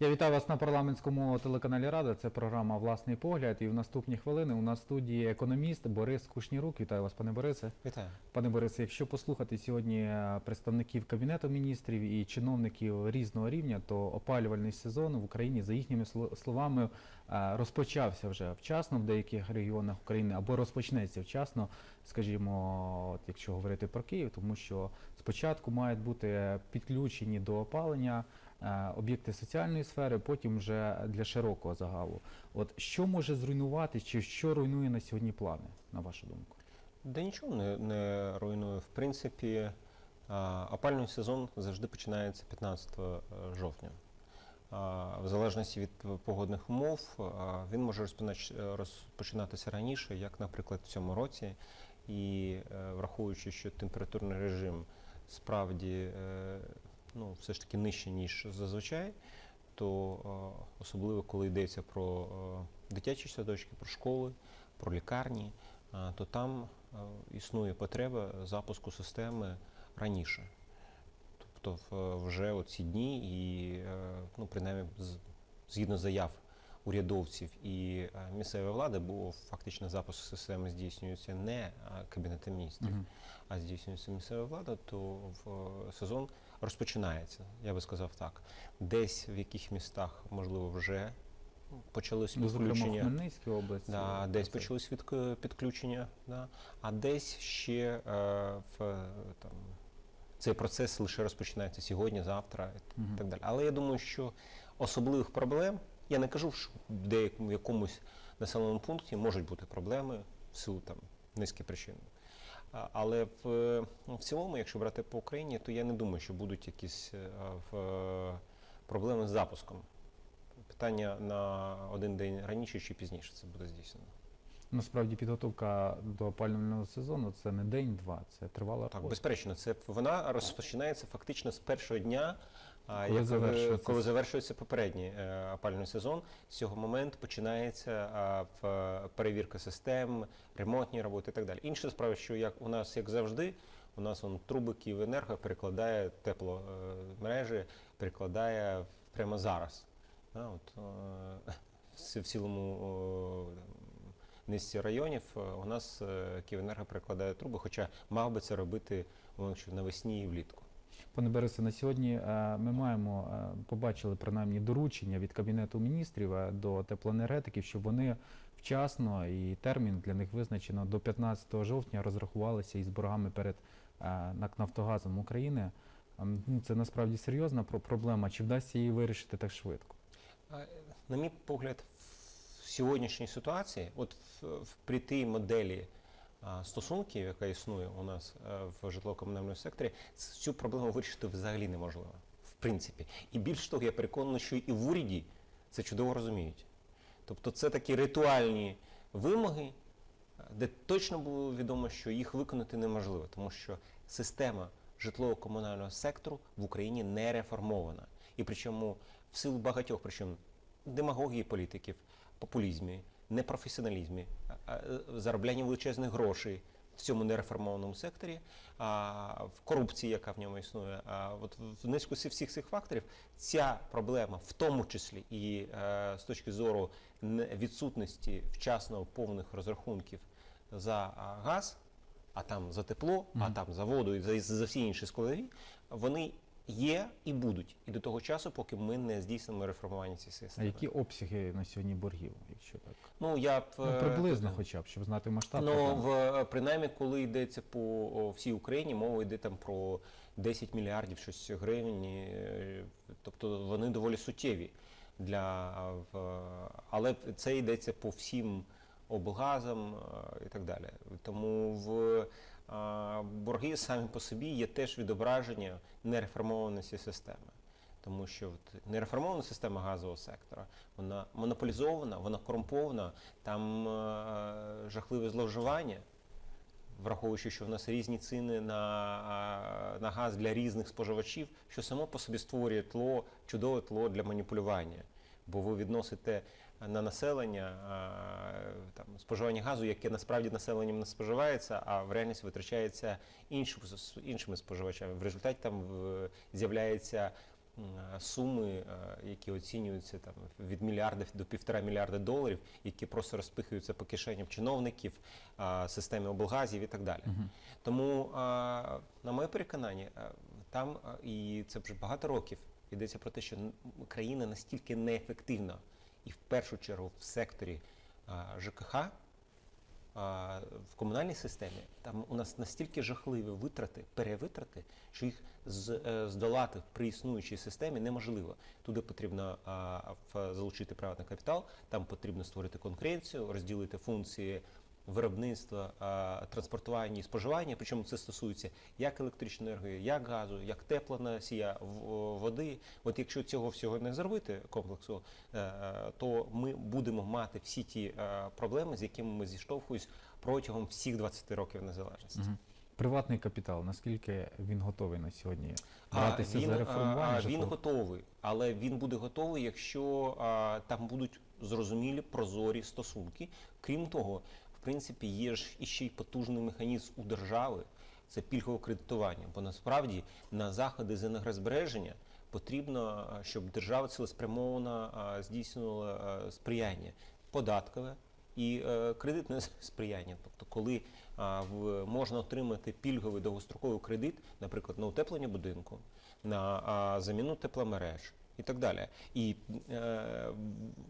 Я вітаю вас на парламентському телеканалі Рада. Це програма Власний погляд. І в наступні хвилини у нас в студії економіст Борис Кушнірук. Вітаю вас, пане Борисе. Вітаю. Пане Борисе, якщо послухати сьогодні е, представників кабінету міністрів і чиновників різного рівня, то опалювальний сезон в Україні, за їхніми сло- словами, е, розпочався вже вчасно в деяких регіонах України або розпочнеться вчасно, скажімо, от якщо говорити про Київ, тому що спочатку мають бути підключені до опалення об'єкти соціальної сфери, потім вже для широкого загалу. От що може зруйнувати, чи що руйнує на сьогодні плани, на вашу думку? Да нічого не, не руйнує. В принципі, а, опалювальний сезон завжди починається 15 жовтня. В залежності від погодних умов він може розпонач- розпочинатися раніше, як, наприклад, в цьому році. І е, враховуючи, що температурний режим справді е, ну, все ж таки нижче, ніж зазвичай, то е, особливо коли йдеться про е, дитячі садочки, про школи, про лікарні, а, то там е, існує потреба запуску системи раніше. Тобто вже оці дні і е, ну, принаймні з- згідно заяв урядовців і е, місцевої влади, бо фактично запуск системи здійснюється не е, Кабінетом міністрів, Мгм. а здійснюється місцева влада, то в е, сезон розпочинається, я би сказав так. Десь в яких містах, можливо, вже почалось Ну, зокрема. Хмельницькій області. Да, десь почались від підключення, да, а десь ще е, в е, там цей процес лише розпочинається сьогодні, завтра і Мгм. так далі. Але я думаю, що особливих проблем я не кажу, що в деякому якомусь населеному пункті можуть бути проблеми в силу там низки причин. Але в, е, в цілому, якщо брати по Україні, то я не думаю, що будуть якісь е, в, проблеми з запуском. Питання на один день раніше чи пізніше це буде здійснено. Насправді підготовка до опалювального сезону це не день-два, це тривала Так, робота. безперечно, це вона розпочинається фактично з першого дня, Коли як, завершується коли завершується попередній е, опалювальний сезон. З цього моменту починається а, в перевірка систем, ремонтні роботи і так далі. Інша справа, що як у нас, як завжди, у нас он труби Київенерго перекладає тепломережі, перекладає прямо зараз. Да, от, е, в цілому там, низці районів е, у нас е, Київенерго перекладає труби, хоча мав би це робити що навесні і влітку. Пане Борисе, на сьогодні е, ми маємо побачили принаймні доручення від кабінету міністрів до теплоенергетиків, щоб вони вчасно і термін для них визначено до 15 жовтня розрахувалися із боргами перед НАК Нафтогазом України. Ем, ну, Це насправді серйозна про- проблема. Чи вдасться її вирішити так швидко? На мій погляд, в сьогоднішній ситуації, от в, в при тій моделі а, стосунків, яка існує у нас е, в житлово-комунальному секторі, цю проблему вирішити взагалі неможливо. В принципі. І більш того, я переконаний, що і в уряді це чудово розуміють. Тобто це такі ритуальні вимоги, е, де точно було відомо, що їх виконати неможливо, тому що система житлово-комунального сектору в Україні не реформована. І причому в силу багатьох причин демагогії політиків, популізмі, непрофесіоналізмі, заробляння величезних грошей в цьому нереформованому секторі, а, в корупції, яка в ньому існує. А от в низку всіх цих факторів ця проблема, в тому числі і е, з точки зору відсутності вчасно повних розрахунків за газ, а там за тепло, а там за воду і за, за всі інші складові, вони є і будуть. І до того часу, поки ми не здійснимо реформування цієї А системи. які обсяги на сьогодні боргів, якщо так? Ну, я б, Ну, е, приблизно, хоча б, щоб знати масштаб. Ну, в, е, принаймні, коли йдеться по о, всій Україні, мова йде там про 10 мільярдів щось гривень, е, тобто вони доволі суттєві. Для, в, але це йдеться по всім облгазам і так далі. Тому в борги самі по собі є теж відображення нереформованості системи. Тому що от нереформована система газового сектора, вона монополізована, вона корумпована, там е, жахливе зловживання, враховуючи, що в нас різні ціни на, а, на газ для різних споживачів, що само по собі створює тло, чудове тло для маніпулювання. Бо ви відносите на населення там, споживання газу, яке насправді населенням не споживається, а в реальності витрачається іншими, іншими споживачами. В результаті там з'являється суми, е, які оцінюються там від мільярда до півтора мільярда доларів, які просто розпихуються по кишеням чиновників, системі облгазів і так далі. Тому, е, на моє переконання, е, там е, і це вже багато років йдеться про те, що країна настільки неефективна, і в першу чергу в секторі ЖКХ в комунальній системі там у нас настільки жахливі витрати, перевитрати, що їх е, здолати при існуючій системі неможливо. Туди потрібно залучити приватний капітал, там потрібно створити конкуренцію, розділити функції виробництва, транспортування і споживання. Причому це стосується як електричної енергії, як газу, як теплоносія в- води. От якщо цього всього не зробити комплексу, е, е, то ми будемо мати всі ті е, проблеми, з якими ми зіштовхуємось протягом всіх 20 років незалежності. Мгм. Приватний капітал, наскільки він готовий на сьогодні братися за реформування? він готовий, але він буде готовий, якщо а, там будуть зрозумілі прозорі стосунки. Крім того, принципі, є ж іще й потужний механізм у держави. Це пільгове кредитування. Бо насправді на заходи з енергозбереження потрібно, щоб держава цілеспрямовано здійснювала сприяння податкове і е, кредитне сприяння. Тобто, коли можна отримати пільговий довгостроковий кредит, наприклад, на утеплення будинку, на заміну тепломереж і так далі. І е,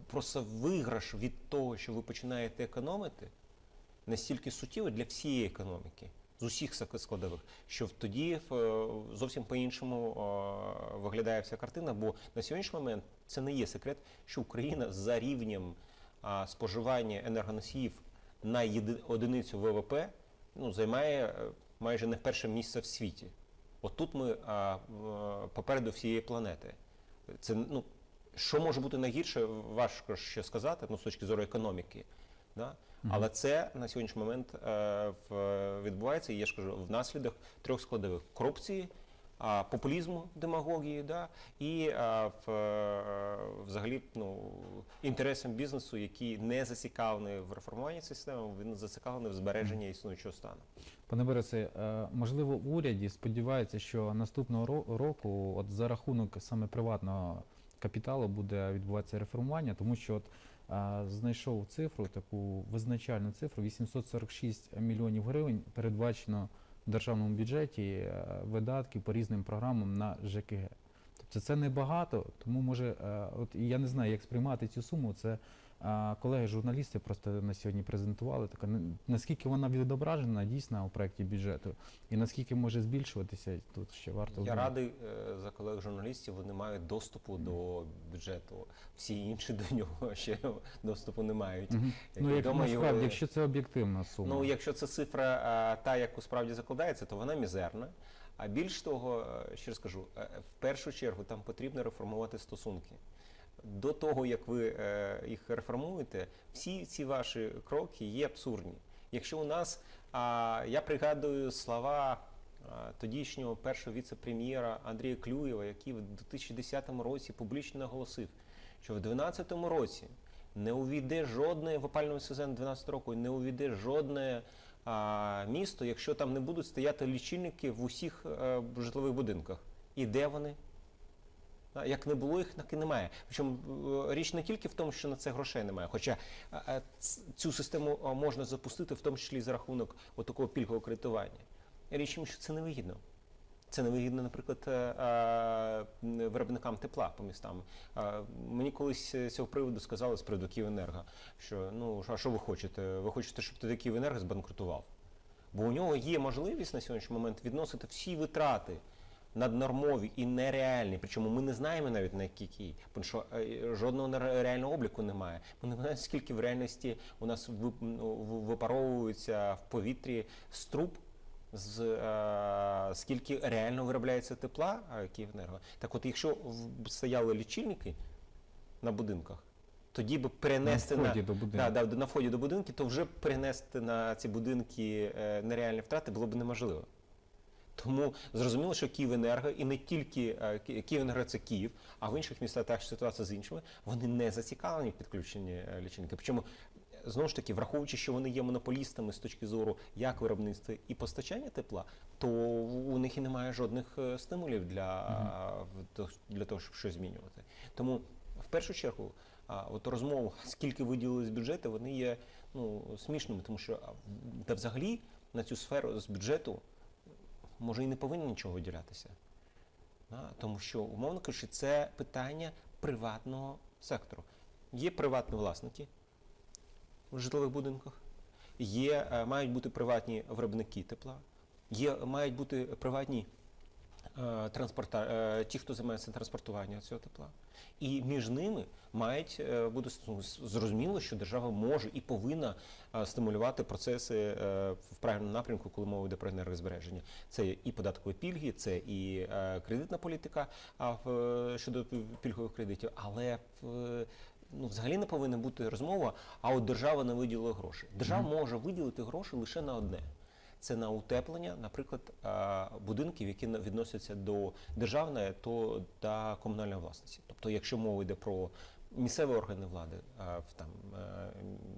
просто виграш від того, що ви починаєте економити, настільки суттєвий для всієї економіки. З усіх складових, що тоді е, зовсім по-іншому е, виглядає вся картина, бо на сьогоднішній момент це не є секрет, що Україна за рівнем споживання енергоносіїв на одиницю ВВП ну, займає е, майже не перше місце в світі. От тут ми попереду всієї планети. Це ну, що може бути найгірше, важко ще сказати, ну, з точки зору економіки. Да? Але це на сьогоднішній момент е, в, відбувається, і я ж кажу, внаслідок трьох складових корупції, а, популізму, демагогії, да, і а, в, е, взагалі ну, інтересам бізнесу, який не зацікавлений в реформуванні системи, він зацікавлений в збереженні існуючого стану. Пане Борисе, е, можливо, уряді сподіваються, що наступного року, от за рахунок саме приватного капіталу, буде відбуватися реформування, тому що от е, знайшов цифру, таку визначальну цифру, 846 мільйонів гривень передбачено в державному бюджеті е, видатків по різним програмам на ЖКГ. Тобто це небагато, тому може, е, от я не знаю, як сприймати цю суму. Це а, колеги журналісти просто на сьогодні презентували. Така наскільки вона відображена дійсно у проєкті бюджету, і наскільки може збільшуватися, тут ще варто Я радий е, за колег журналістів, вони мають доступу до бюджету. Всі інші до нього ще доступу не мають. Мгм. Як Ну, як насправді, його- якщо це об'єктивна сума. Ну, якщо це цифра та, яку справді закладається, то вона мізерна. А більш того, е, ще раз кажу, е, в першу чергу там потрібно реформувати стосунки. До того, як ви е, їх реформуєте, всі ці ваші кроки є абсурдні. Якщо у нас, а, я пригадую слова а, тодішнього першого віце-прем'єра Андрія Клюєва, який в 2010 році публічно наголосив, що в 2012 році не увійде жодне в опальному сезоні 12 року, не увійде жодне а, місто, якщо там не будуть стояти лічильники в усіх е, житлових будинках. І де вони? Як не було їх, так і немає. Причому е, річ не тільки в тому, що на це грошей немає. Хоча е, е, цю систему можна запустити, в тому числі за рахунок такого пільгового кредитування. Річ тім, що це невигідно. Це невигідно, наприклад, виробникам тепла по містам. Мені колись з цього приводу сказали з приводу Київенерго, що ну а що ви хочете? Ви хочете, щоб тоді Київенерго збанкрутував? Бо у нього є можливість на сьогоднішній момент відносити всі витрати наднормові і нереальні. Причому ми не знаємо навіть на Київ, тому що е, жодного реального обліку немає. Ми не знаємо, скільки в реальності у нас ну, в- випаровується в повітрі з труб. З е, скільки реально виробляється тепла Київенерго. Так от, якщо стояли лічильники на будинках, тоді б перенести на на, вході до будинку. Да, да, на вході до будинки, то вже перенести на ці будинки е, нереальні втрати було б неможливо. Тому зрозуміло, що Київенерго і не тільки е, Київенерго це Київ, а в інших містах ситуація з іншими, вони не зацікавлені в підключенні е, лічильників. Причому знову ж таки, враховуючи, що вони є монополістами з точки зору як виробництва і постачання тепла, то у них і немає жодних е, стимулів для, для того, щоб щось змінювати. Тому в першу чергу, а, от розмов, скільки виділили з бюджету, вони є ну, смішними, тому що та взагалі на цю сферу з бюджету може і не повинен нічого виділятися. Тому що, умовно кажучи, це питання приватного сектору. Є приватні власники в житлових будинках, є, е, мають бути приватні виробники тепла, є, мають бути приватні транспорта, е, ті, хто займається транспортуванням цього тепла. І між ними мають е, буде ну, зрозуміло, що держава може і повинна е, стимулювати процеси е, в правильному напрямку, коли мова йде про енергозбереження. Це і податкові пільги, це і е, кредитна політика щодо пільгових кредитів, але ну, взагалі не повинна бути розмова, а от держава не виділила гроші. Держава може виділити гроші лише на одне. Це на утеплення, наприклад, будинків, які відносяться до державної то та комунальної власності. Тобто, якщо мова йде про місцеві органи влади, там е,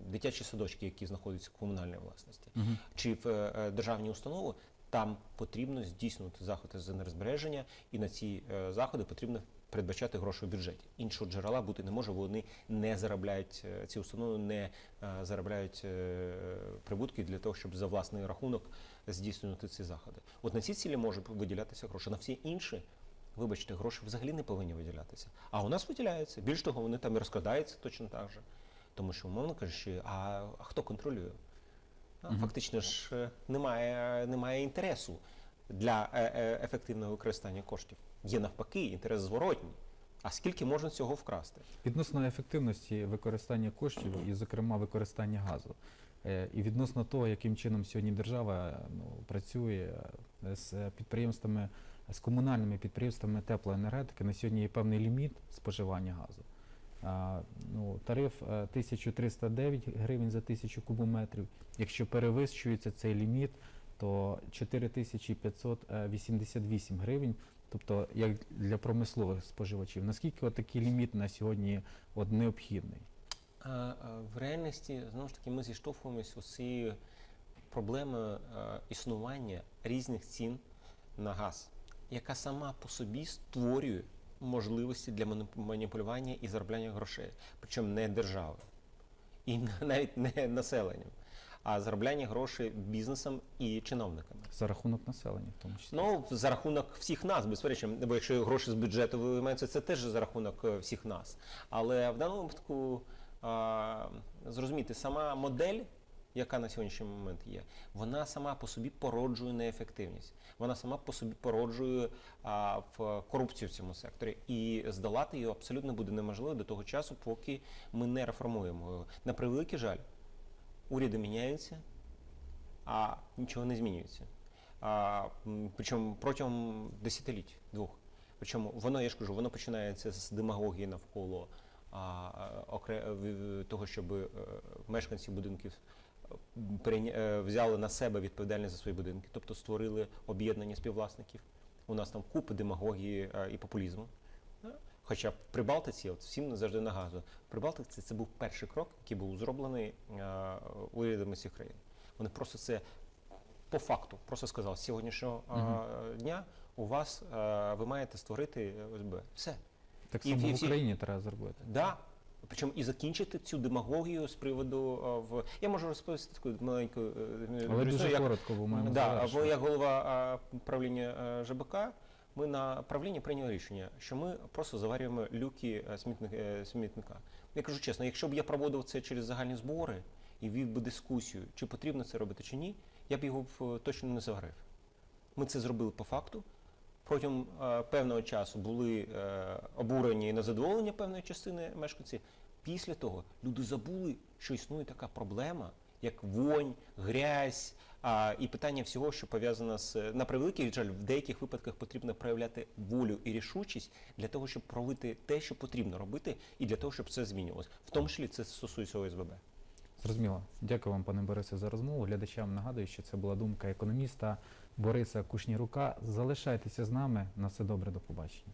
дитячі садочки, які знаходяться в комунальній власності, Мгм. чи в е, державні установи, там потрібно здійснювати заходи з енергозбереження, і на ці е, заходи потрібно передбачати гроші в бюджеті. Іншого джерела бути не може, бо вони не заробляють е, ці установи, не е, заробляють е, прибутки для того, щоб за власний рахунок здійснювати ці заходи. От на ці цілі може виділятися гроші. На всі інші. Вибачте, гроші взагалі не повинні виділятися. А у нас виділяються. Більш того, вони там і розкладаються точно так же. Тому що, умовно кажучи, а, а хто контролює? Фактично ж немає, немає інтересу для е, е, ефективного використання коштів. Є навпаки інтерес зворотній. А скільки можна цього вкрасти? Відносно ефективності використання коштів і, зокрема, використання газу. Е, І відносно того, яким чином сьогодні держава ну, працює з підприємствами, з комунальними підприємствами теплоенергетики, на сьогодні є певний ліміт споживання газу. А, ну, тариф е, 1309 гривень за тисячу кубометрів. Якщо перевищується цей ліміт, то 4588 гривень. Тобто, як для промислових споживачів, наскільки от такий ліміт на сьогодні от необхідний? А, в реальності знову ж таки ми зіштовхуємося з цією проблемою існування різних цін на газ, яка сама по собі створює можливості для маніп- маніпулювання і заробляння грошей, причому не держави і навіть не населенням, а заробляння грошей бізнесом і чиновниками. За рахунок населення, в тому числі. Ну, за рахунок всіх нас, безперечно, бо якщо гроші з бюджету виймаються, це теж за рахунок е, всіх нас. Але в даному випадку а, зрозуміти, сама модель, яка на сьогоднішній момент є, вона сама по собі породжує неефективність. Вона сама по собі породжує а, в корупцію в цьому секторі. І здолати її абсолютно буде неможливо до того часу, поки ми не реформуємо. На превеликий жаль, уряди міняються, а нічого не змінюється. А, причому протягом десятиліть двох. Причому воно, я ж кажу, воно починається з демагогії навколо а, окре, того, щоб е, мешканці будинків е, е, взяли на себе відповідальність за свої будинки, тобто створили об'єднання співвласників. У нас там купи демагогії е, і популізму. Хоча в Прибалтиці, от всім не завжди нагадую, в Прибалтиці це був перший крок, який був зроблений е, урядами цих країн. Вони просто це по факту просто сказали, з сьогоднішнього е, дня у вас е, ви маєте створити ОСБ. Все. Так і- само і в Україні треба зробити. Да. Причому і закінчити цю демагогію з приводу е, в. Я можу розповісти таку маленьку Але історію, дуже як- коротко, бо Да, або як голова а, правління а, ЖБК, ми на правлінні прийняли рішення, що ми просто заварюємо люки смітник- е, смітника. Я кажу чесно, якщо б я проводив це через загальні збори і вів би дискусію, чи потрібно це робити чи ні, я б його б, е, точно не заварив. Ми це зробили по факту. Протягом е, певного часу були е, обурені і незадоволення певної частини мешканців. Після того люди забули, що існує така проблема, як вонь, грязь а, і питання всього, що пов'язано з на превеликий жаль, в деяких випадках потрібно проявляти волю і рішучість для того, щоб робити те, що потрібно робити, і для того, щоб це змінювалося. В тому числі це стосується ОСББ. Зрозуміло. Дякую вам, пане Борисе, за розмову. Глядачам нагадую, що це була думка економіста Бориса Кушнірука. Залишайтеся з нами. На все добре, до побачення.